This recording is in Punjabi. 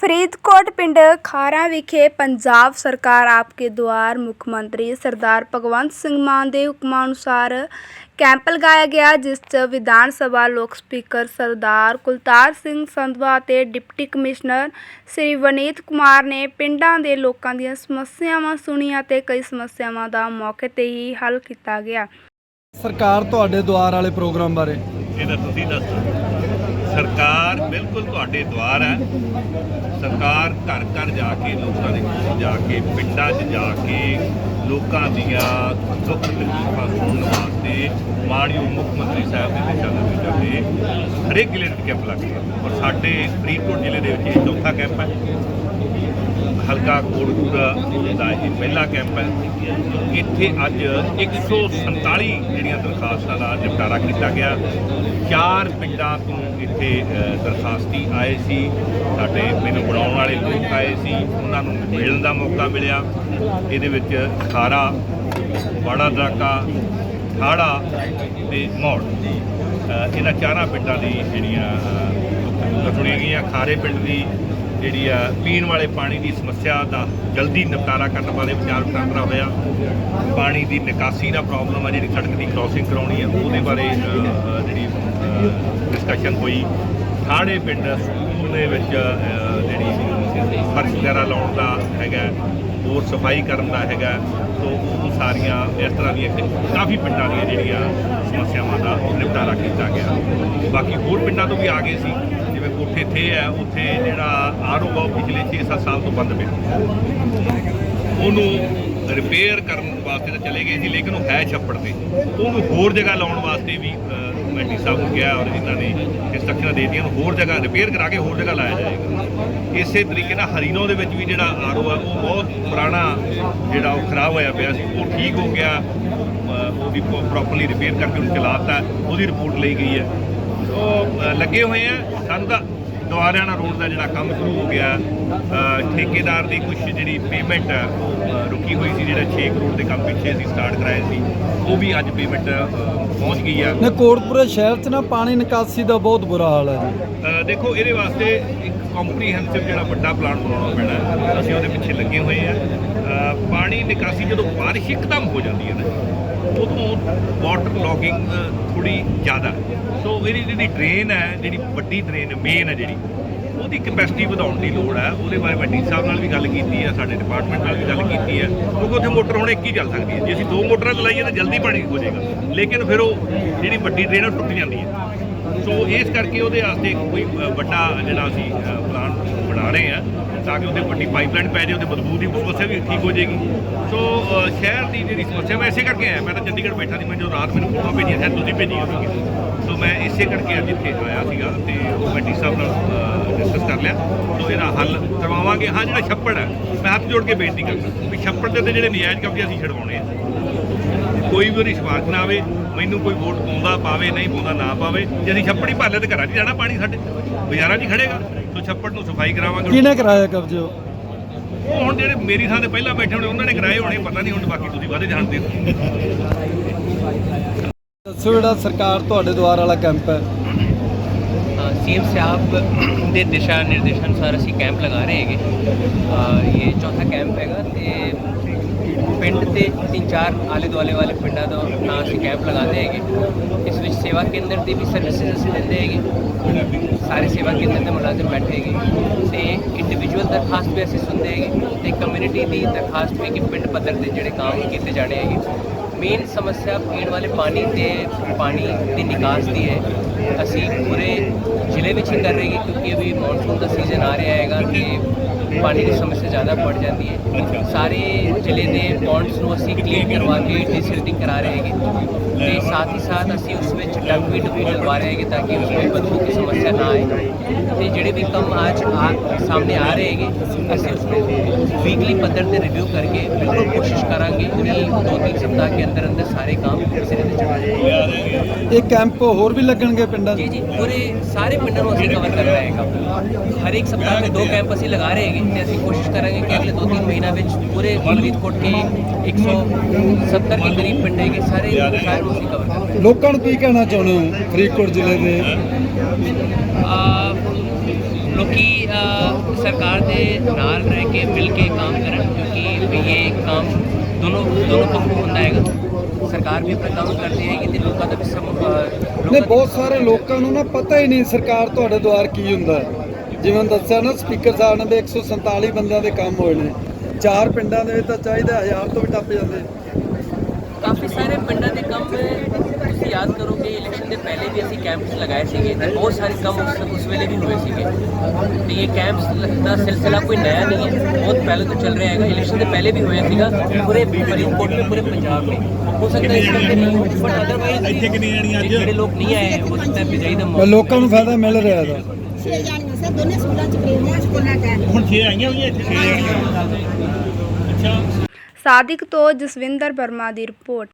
ਫਰੀਦਕੋਟ ਪਿੰਡ ਖਾਰਾ ਵਿਖੇ ਪੰਜਾਬ ਸਰਕਾਰ ਆਪਕੇ ਦੁਆਰ ਮੁੱਖ ਮੰਤਰੀ ਸਰਦਾਰ ਭਗਵੰਤ ਸਿੰਘ ਮਾਨ ਦੇ ਹੁਕਮਾਂ ਅਨੁਸਾਰ ਕੈਂਪ ਲਗਾਇਆ ਗਿਆ ਜਿਸ 'ਚ ਵਿਧਾਨ ਸਭਾ ਲੋਕ ਸਪੀਕਰ ਸਰਦਾਰ ਕੁਲਤਾਰ ਸਿੰਘ ਸੰਧਵਾ ਅਤੇ ਡਿਪਟੀ ਕਮਿਸ਼ਨਰ ਸ੍ਰੀ ਵਨੀਤ ਕੁਮਾਰ ਨੇ ਪਿੰਡਾਂ ਦੇ ਲੋਕਾਂ ਦੀਆਂ ਸਮੱਸਿਆਵਾਂ ਸੁਣੀਆਂ ਤੇ ਕਈ ਸਮੱਸਿਆਵਾਂ ਦਾ ਮੌਕੇ ਤੇ ਹੀ ਹੱਲ ਕੀਤਾ ਗਿਆ। ਸਰਕਾਰ ਤੁਹਾਡੇ ਦੁਆਰ ਵਾਲੇ ਪ੍ਰੋਗਰਾਮ ਬਾਰੇ? ਇਹਦਾ ਤੁਸੀਂ ਦੱਸੋ। ਸਰਕਾਰ ਬਿਲਕੁਲ ਤੁਹਾਡੇ ਦੁਆਰ ਹੈ। ਸਰਕਾਰ ਘਰ ਘਰ ਜਾ ਕੇ ਲੋਕਾਂ ਦੇ ਕੋਲ ਜਾ ਕੇ, ਪਿੰਡਾਂ 'ਚ ਜਾ ਕੇ ਲੋਕਾਂ ਦੀਆਂ ਦੁੱਖ ਤਕਲੀਫਾਂ ਸੁਣਨ ਵਾਸਤੇ ਮਾਣਯੋਗ ਮੁੱਖ ਮੰਤਰੀ ਸਾਹਿਬ ਦੇ ਦਿਸ਼ਾ ਨਿਰਦੇਸ਼ਾਂ ਤੇ ਹਰੇਕ ਜ਼ਿਲ੍ਹੇ 'ਚ ਕੈਂਪ ਲੱਗਦਾ ਔਰ ਸਾਡੇ ਫਰੀਦਕੋਟ ਜ਼ਿਲ੍ਹੇ ਦੇ ਵਿੱਚ ਇਹ ਚੌਥਾ ਕੈਂਪ ਹੈ। ਹਲਕਾ ਕੋਟਪੂਰਾ ਦਾ ਇਹ ਪਹਿਲਾ ਕੈਂਪ ਹੈ। ਇੱਥੇ ਅੱਜ 147 ਜਿਹੜੀਆਂ ਦਰਖਾਸਤਾਂ ਦਾ ਨਿਪਟਾਰਾ ਕੀਤਾ ਗਿਆ। ਚਾਰ ਪਿੰਡਾਂ ਤੋਂ ਇੱਥੇ ਦਰਖਾਸਤੀ ਆਏ ਸੀ। ਸਾਡੇ ਮੈਨੂੰ ਬਣਾਉਣ ਵਾਲੇ ਲੋਕ ਆਏ ਸੀ। ਉਹਨਾਂ ਨੂੰ ਮਿਲਣ ਦਾ ਮੌਕਾ ਮਿਲਿਆ। ਇਹਦੇ ਵਿੱਚ ਖਾਰਾ ਬਾੜਾ ਦਰਾਕਾ ਠਾੜਾ ਤੇ ਮੌੜ। ਇਹਨਾਂ ਚਾਰਾਂ ਪਿੰਡਾਂ ਦੀ ਜਿਹੜੀਆਂ ਅ, ਸੁਣੀਆਂ ਗਈਆਂ। ਖਾਰੇ ਪਿੰਡ ਦੀ ਜਿਹੜੀ ਆ ਪੀਣ ਵਾਲੇ ਪਾਣੀ ਦੀ ਸਮੱਸਿਆ ਦਾ ਜਲਦੀ ਨਿਪਟਾਰਾ ਕਰਨ ਵਾਲੇ ਵਿਚਾਰ ਵਟਾਂਦਰਾ ਹੋਇਆ। ਪਾਣੀ ਦੀ ਨਿਕਾਸੀ ਦਾ ਪ੍ਰੋਬਲਮ ਆ ਜਿਹੜੀ ਸੜਕ ਦੀ ਕ੍ਰਾਸਿੰਗ ਕਰਾਉਣੀ ਆ, ਉਹਦੇ ਬਾਰੇ ਜਿਹੜੀ ਡਿਸਕਸ਼ਨ ਹੋਈ। ਥਾੜੇ ਪਿੰਡ ਸਕੂਲ ਦੇ ਵਿੱਚ ਜਿਹੜੀ ਫਰਸ਼ ਵਗੈਰਾ ਲਾਉਣ ਦਾ ਹੈਗਾ, ਹੋਰ ਸਫ਼ਾਈ ਕਰਨ ਦਾ ਹੈਗਾ, ਸੋ ਉਹ ਸਾਰੀਆਂ ਇਸ ਤਰ੍ਹਾਂ ਦੀਆਂ ਕਾਫੀ ਪਿੰਡਾਂ ਦੀਆਂ ਜਿਹੜੀਆਂ ਸਮੱਸਿਆਵਾਂ ਦਾ ਨਿਪਟਾਰਾ ਕੀਤਾ ਗਿਆ। ਬਾਕੀ ਹੋਰ ਪਿੰਡਾਂ ਤੋਂ ਵੀ ਆ ਗਏ ਸੀ। ਕੋਠੇ ਥੇ ਹੈ ਉੱਥੇ ਜਿਹੜਾ ਆਰਓ ਆ ਉਹ ਪਿਛਲੇ 6-7 ਸਾਲ ਤੋਂ ਬੰਦ ਪਿਆ। ਉਹਨੂੰ ਰਿਪੇਅਰ ਕਰਨ ਵਾਸਤੇ ਤਾਂ ਚਲੇ ਗਏ ਸੀ ਲੇਕਿਨ ਉਹ ਹੈ ਛੱਪੜ ਤੇ। ਉਹਨੂੰ ਹੋਰ ਜਗ੍ਹਾ ਲਾਉਣ ਵਾਸਤੇ ਵੀ ਅ, ਮੈਂ ਡੀ ਸਾਹਿਬ ਨੂੰ ਕਿਹਾ ਔਰ ਇਹਨਾਂ ਨੇ ਇੰਸਟਰਕਸ਼ਨਾਂ ਦੇ ਦਿੱਤੀਆਂ ਹੋਰ ਜਗ੍ਹਾ ਰਿਪੇਅਰ ਕਰਾ ਕੇ ਹੋਰ ਜਗ੍ਹਾ ਲਾਇਆ ਜਾਏਗਾ। ਇਸੇ ਤਰੀਕੇ ਨਾਲ ਹਰੀਨੋ ਦੇ ਵਿੱਚ ਵੀ ਜਿਹੜਾ ਆਰਓ ਆ ਉਹ ਬਹੁਤ ਪੁਰਾਣਾ ਜਿਹੜਾ ਉਹ ਖਰਾਬ ਹੋਇਆ ਪਿਆ ਸੀ ਉਹ ਠੀਕ ਹੋ ਗਿਆ। ਉਹਦੀ ਪ੍ਰੋਪਰਲੀ ਰਿਪੇਅਰ ਕਰਕੇ ਉਹਨੂੰ ਚਲਾਤਾ ਉਹਦੀ ਰਿਪੋਰਟ ਲਈ ਗਈ ਹੈ। ਉਹ ਲੱਗੇ ਹੋਏ ਆ ਤਾਂ ਦੁਆਰਿਆਣਾ ਰੋਡ ਦਾ ਜਿਹੜਾ ਕੰਮ ਸ਼ੁਰੂ ਹੋ ਗਿਆ ਠੇਕੇਦਾਰ ਦੀ ਕੁਝ ਜਿਹੜੀ ਪੇਮੈਂਟ ਰੁਕੀ ਹੋਈ ਸੀ ਜਿਹੜਾ 6 ਕਰੋੜ ਦੇ ਕੰਮ ਪਿੱਛੇ ਅਸੀਂ ਸਟਾਰਟ ਕਰਾਏ ਸੀ ਉਹ ਵੀ ਅੱਜ ਪੇਮੈਂਟ ਪਹੁੰਚ ਗਈ ਆ ਨੇ ਕੋਟਪੁਰਾ ਸ਼ਹਿਰ 'ਚ ਨਾ ਪਾਣੀ ਨਿਕਾਸੀ ਦਾ ਬਹੁਤ ਬੁਰਾ ਹਾਲ ਹੈ ਦੇਖੋ ਇਹਦੇ ਵਾਸਤੇ ਇੱਕ ਕੰਪਰੀਹੈਂਸਿਵ ਜਿਹੜਾ ਵੱਡਾ ਪਲਾਨ ਬਣਾਉਣਾ ਪੈਣਾ। ਅਸੀਂ ਉਹਦੇ ਪਿੱਛੇ ਲੱਗੇ ਹੋਏ ਆ ਪਾਣੀ ਨਿਕਾਸੀ ਜਦੋਂ ਬਾਰਿਸ਼ ਇੱਕਦਮ ਹੋ ਜਾਂਦੀ ਹੈ ਨਾ ਉਦੋਂ ਵਾਟਰ ਲੌਗਿੰਗ ਥੋੜੀ ਜ਼ਿਆਦਾ। ਸੋ ਇਹਦੀ ਜਿਹੜੀ ਡਰੇਨ ਹੈ, ਜਿਹੜੀ ਵੱਡੀ ਡਰੇਨ ਮੇਨ ਹੈ ਜਿਹੜੀ, ਉਹਦੀ ਕੈਪੈਸਿਟੀ ਵਧਾਉਣ ਦੀ ਲੋੜ ਹੈ। ਉਹਦੇ ਬਾਰੇ ਮੈਂ ਡੀ ਸਾਹਿਬ ਨਾਲ ਵੀ ਗੱਲ ਕੀਤੀ ਹੈ, ਸਾਡੇ ਡਿਪਾਰਟਮੈਂਟ ਨਾਲ ਵੀ ਗੱਲ ਕੀਤੀ ਹੈ, ਕਿਉਂਕਿ ਉੱਥੇ ਮੋਟਰ ਹੁਣ ਇੱਕ ਹੀ ਚੱਲ ਸਕਦੀ ਹੈ। ਜੇ ਅਸੀਂ ਦੋ ਮੋਟਰਾਂ ਚਲਾਈਏ ਤਾਂ ਜਲਦੀ ਪਾਣੀ ਹੋ ਜਾਏਗਾ। ਲੇਕਿਨ ਫਿਰ ਉਹ ਜਿਹੜੀ ਵੱਡੀ ਡਰੇਨ ਉਹ ਟੁੱਟ ਜਾਂਦੀ ਹੈ। ਸੋ ਇਸ ਕਰਕੇ ਉਹਦੇ ਵਾਸਤੇ ਕੋਈ ਵੱਡਾ ਜਿਹੜਾ ਅਸੀਂ ਪਲਾਨ ਬਣਾ ਰਹੇ ਹਾਂ। ਤਾਂ ਕਿ ਉਹਦੇ ਵੱਡੀ ਪਾਈਪਲਾਈਨ ਪੈ ਜਾਏ ਉਹਦੇ ਬਦਬੂ ਦੀ ਸਮੱਸਿਆ ਵੀ ਠੀਕ ਹੋ ਜਾਏਗੀ। ਸੋ ਸ਼ਹਿਰ ਦੀ ਜਿਹੜੀ ਸਮੱਸਿਆ, ਮੈਂ ਇਸੇ ਕਰਕੇ ਆਇਆ। ਮੈਂ ਤਾਂ ਚੰਡੀਗੜ੍ਹ ਬੈਠਾ ਸੀ, ਮੈਂ ਜਦੋਂ ਰਾਤ ਮੈਨੂੰ ਫੋਟੋ ਭੇਜੀਆਂ, ਸ਼ਾਇਦ ਤੁਸੀਂ ਭੇਜੀ ਸੀ ਸੋ ਮੈਂ ਇਸੇ ਕਰਕੇ ਅੱਜ ਇੱਥੇ ਆਇਆ ਸੀਗਾ ਤੇ ਉਹ ਮੈਂ ਡੀ ਸਾਹਿਬ ਨਾਲ ਡਿਸਕਸ ਕਰ ਲਿਆ। ਸੋ ਇਹਦਾ ਹੱਲ ਕਰਵਾਵਾਂਗੇ। ਹਾਂ, ਜਿਹੜਾ ਛੱਪੜ ਹੈ, ਮੈਂ ਹੱਥ ਜੋੜ ਕੇ ਬੇਨਤੀ ਕਰਦਾ ਵੀ ਛੱਪੜ ਦੇ ਉੱਤੇ ਜਿਹੜੇ ਨਜਾਇਜ਼ ਕਬਜ਼ੇ ਅਸੀਂ ਛਡਵਾਉਣੇ ਆ। ਕੋਈ ਵੀ ਉਹਦੀ ਸਿਫਾਰਿਸ਼ ਨਾ ਆਵੇ, ਮੈਨੂੰ ਕੋਈ ਵੋਟ ਪਾਉਂਦਾ ਪਾਵੇ, ਨਹੀਂ ਪਾਉਂਦਾ ਨਾ ਪਾਵੇ। ਜੇ ਅਸੀਂ ਛੱਪੜ ਹੀ ਭਾਲੇ ਤੇ ਘਰਾਂ 'ਚ ਜਾਣਾ, ਪਾਣੀ ਸਾਡੇ ਬਾਜ਼ਾਰਾਂ 'ਚ ਹੀ ਖੜੇਗਾ ਸੋ ਛੱਪੜ ਨੂੰ ਸਫ਼ਾਈ ਕਰਾਵਾਂਗੇ। ਕਿਹਨੇ ਕਰਾਇਆ ਕਬਜ਼ੇ? ਉਹ? ਉਹ ਹੁਣ ਜਿਹੜੇ ਮੇਰੀ ਥਾਂ ਤੇ ਪਹਿਲਾਂ ਬੈਠੇ ਹੋਣੇ ਉਹਨਾਂ ਨੇ ਕਰਾਏ ਹੋਣੇ ਪਤਾ ਨਹੀਂ ਹੁਣ ਬਾਕੀ ਤੁਸੀਂ ਵਾਦੇ ਜਾਣਦੇ ਹੋ। ਦੱਸੋ ਜਿਹੜਾ ਸਰਕਾਰ ਤੁਹਾਡੇ ਦੁਆਰ ਵਾਲਾ ਕੈਂਪ ਹੈ। ਸੀਐਮ ਸਾਹਿਬ ਦੇ ਦਿਸ਼ਾ ਨਿਰਦੇਸ਼ਾਂ ਅਨੁਸਾਰ ਅਸੀਂ ਕੈਂਪ ਲਗਾ ਰਹੇ ਹੈਗੇ। ਅ, ਇਹ ਚੌਥਾ ਕੈਂਪ ਹੈਗਾ ਤੇ ਪਿੰਡ ਤੇ ਤਿੰਨ ਚਾਰ ਆਲੇ ਦੁਆਲੇ ਵਾਲੇ ਪਿੰਡਾਂ ਦਾ ਨਾਂ ਅਸੀਂ ਕੈਂਪ ਲਗਾਉਂਦੇ ਹੈਗੇ। ਇਸ ਵਿੱਚ ਸੇਵਾ ਕੇਂਦਰ ਦੀ ਵੀ ਸਰਵਿਸਿਜ਼ ਅਸੀਂ ਦਿੰਦੇ ਹੈਗੇ। ਸਾਰੇ ਸੇਵਾ ਕੇਂਦਰ ਦੇ ਮੁਲਾਜ਼ਮ ਬੈਠੇ ਹੈਗੇ। ਤੇ ਇੰਡੀਵਿਜੂਅਲ ਦਰਖਾਸਤ ਵੀ ਅਸੀਂ ਸੁਣਦੇ ਹੈਗੇ ਤੇ ਕਮਿਊਨਿਟੀ ਦੀ ਦਰਖਾਸਤ ਵੀ ਕਿ ਪਿੰਡ ਪੱਧਰ ਦੇ ਜਿਹੜੇ ਕੰਮ ਕੀਤੇ ਜਾਣੇ ਹੈਗੇ। ਮੇਨ ਸਮੱਸਿਆ ਪੀਣ ਵਾਲੇ ਪਾਣੀ ਤੇ ਪਾਣੀ ਦੀ ਨਿਕਾਸ ਦੀ ਹੈ। ਅਸੀਂ ਪੂਰੇ ਜ਼ਿਲ੍ਹੇ ਵਿੱਚ ਹੀ ਕਰ ਰਹੇ ਹਾਂ ਕਿਉਂਕਿ ਅਭੀ ਮੌਨਸੂਨ ਦਾ ਸੀਜ਼ਨ ਆ ਰਿਹਾ ਹੈਗਾ ਕਿ ਪਾਣੀ ਦੀ ਸਮੱਸਿਆ ਜ਼ਿਆਦਾ ਵੱਧ ਜਾਂਦੀ ਹੈ। ਸਾਰੇ ਜ਼ਿਲ੍ਹੇ ਦੇ ਪੌਂਡਸ ਨੂੰ ਅਸੀਂ ਕਲੀਨ ਕਰਵਾ ਕੇ ਡਿਸਿਲਟਿੰਗ ਕਰਾ ਰਹੇ ਹੈਗੇ। ਤੇ ਸਾਥ ਹੀ ਸਾਥ ਅਸੀਂ ਉਸ ਵਿੱਚ ਡੰਗਵੀਟ ਵੀ ਲਗਵਾ ਰਹੇ ਹੈਗੇ ਤਾਂ ਕਿ ਉਸ ਵਿੱਚ ਬਦਬੂ ਦੀ ਸਮੱਸਿਆ ਨਾ ਆਏ। ਤੇ ਜਿਹੜੇ ਵੀ ਕੰਮ ਅੱਜ ਆ ਸਾਹਮਣੇ ਆ ਰਹੇ ਹੈਗੇ, ਅਸੀਂ ਉਸ ਨੂੰ ਵੀਕਲੀ ਪੱਧਰ ਤੇ ਰਿਵਿਊ ਕਰਕੇ ਬਿਲਕੁਲ ਕੋਸ਼ਿਸ਼ ਕਰਾਂਗੇ ਕਿ ਦੋ ਤਿੰਨ ਸਪਤਾਹ ਕੇ ਅੰਦਰ ਅੰਦਰ ਸਾਰੇ ਕੰਮ ਸਿਰੇ ਤੇ ਚੜਾ ਜਾਏ ਇਹ ਕੈਂਪ ਹੋਰ ਵੀ ਲੱਗਣਗੇ ਪਿੰਡਾਂ ਜੀ ਜੀ ਪੂਰੇ ਸਾਰੇ ਪਿੰਡਾਂ ਨੂੰ ਅਸੀਂ ਕਵਰ ਕਰਨਾ ਹੈਗਾ ਹਰ ਇੱਕ ਸਪਤਾਹ ਦੇ ਦੋ ਕੈਂਪ ਅਸੀਂ ਲਗਾ ਰਹੇ ਹੈਗੇ ਤੇ ਅਸੀਂ ਕੋਸ਼ਿਸ਼ ਕਰਾਂਗੇ ਕਿ ਅਗਲੇ 2-3 ਮਹੀਨਾ ਵਿੱਚ ਪੂਰੇ ਫਰੀਦਕੋਟ ਕੇ 170 ਦੇ ਕਰੀਬ ਪਿੰਡ ਹੈਗੇ ਸਾਰੇ ਸਾਰੇ ਨੂੰ ਅਸੀਂ ਕਵਰ ਕਰਾਂਗੇ ਲੋਕਾਂ ਨੂੰ ਕੀ ਕਹਿਣਾ ਚਾਹੁੰਦੇ ਹੋ ਫਰੀਦਕੋਟ ਜ਼ਿਲ੍ਹੇ ਦੇ? ਲੋਕੀ ਸਰਕਾਰ ਦੇ ਨਾਲ ਰਹਿ ਕੇ ਮਿਲ ਕੇ ਕੰਮ ਕਰਨ ਕਿਉਂਕਿ ਇਹ ਕੰਮ ਦੋਨੋਂ ਦੋਨੋਂ ਤੋਂ ਹੁੰਦਾ ਹੈਗਾ। ਸਰਕਾਰ ਵੀ ਆਪਣਾ ਕੰਮ ਕਰਦੀ ਹੈਗੀ ਤੇ ਲੋਕਾਂ ਦਾ ਵੀ ਸਮ ਨਹੀਂ ਬਹੁਤ ਸਾਰੇ ਲੋਕਾਂ ਨੂੰ ਨਾ ਪਤਾ ਹੀ ਨਹੀਂ ਸਰਕਾਰ ਤੁਹਾਡੇ ਦੁਆਰ ਕੀ ਹੁੰਦਾ ਹੈ। ਜਿਵੇਂ ਦੱਸਿਆ ਨਾ ਸਪੀਕਰ ਸਾਹਿਬ ਨੇ ਵੀ 147 ਬੰਦਿਆਂ ਦੇ ਕੰਮ ਹੋਏ ਨੇ। ਚਾਰ ਪਿੰਡਾਂ ਦੇ ਵਿੱਚ ਤਾਂ ਚਾਹੀਦਾ ਹਜ਼ਾਰ ਤੋਂ ਵੀ ਟੱਪ ਜਾਂਦੇ। ਕਾਫੀ ਸਾਰੇ ਪਿੰਡਾਂ ਦੇ ਕੰਮ ਤੁਸੀਂ ਯਾਦ ਕਰੋਗੇ ਇਲੈਕਸ਼ਨ ਦੇ ਪਹਿਲੇ ਵੀ ਅਸੀਂ ਕੈਂਪਸ ਲਗਾਏ ਸੀਗੇ ਤੇ ਬਹੁਤ ਸਾਰੇ ਕੰਮ ਉਸ ਵੇਲੇ ਵੀ ਹੋਏ ਸੀਗੇ। ਤੇ ਇਹ ਕੈਂਪਸ ਦਾ ਸਿਲਸਿਲਾ ਕੋਈ ਨਇਆ ਨਹੀਂ ਹੈ। ਬਹੁਤ ਪਹਿਲੇ ਤੋਂ ਚੱਲ ਰਿਹਾ ਹੈਗਾ। ਇਲੈਕਸ਼ਨ ਦੇ ਪਹਿਲੇ ਵੀ ਹੋਇਆ ਸੀਗਾ। ਪੂਰੇ ਫਰੀਦਕੋਟ ਵਿੱਚ ਪੂਰੇ ਪੰਜਾਬ ਵਿੱਚ ਹੋ ਸਕਦਾ ਇਸ ਕਰਕੇ ਨਹੀਂ ਹੋ ਅਦਰਵਾਈਜ਼ ਇੱਥੇ ਕਿੰਨੇ ਜਾਣੀ ਅੱਜ? ਜਿਹੜੇ ਲੋਕ ਨਹੀਂ ਆਏ ਉਹ ਸਕਦਾ ਬਿਜਾਈ ਦਾ ਮੌਕਾ ਲੋਕਾਂ ਨੂੰ ਫਾਇਦਾ ਮਿਲ ਰਿਹਾ ਦਾ ਛੇ ਜਾਣੀਆਂ ਸਰ ਦੋਨੇ ਸਕੂਲਾਂ ਚ ਪ੍ਰੇਰਨਾ ਸਕੂਲਾਂ ਦਾ। ਹੁਣ ਛੇ ਆਈਆਂ ਹੋਈਆਂ ਇੱਥੇ? ਛੇ ਜਾਣੀਆਂ ਅੱਛਾ। ਸਾਦਿਕ ਤੋਂ ਜਸਵਿੰਦਰ ਵਰਮਾ ਦੀ ਰਿਪੋਰਟ।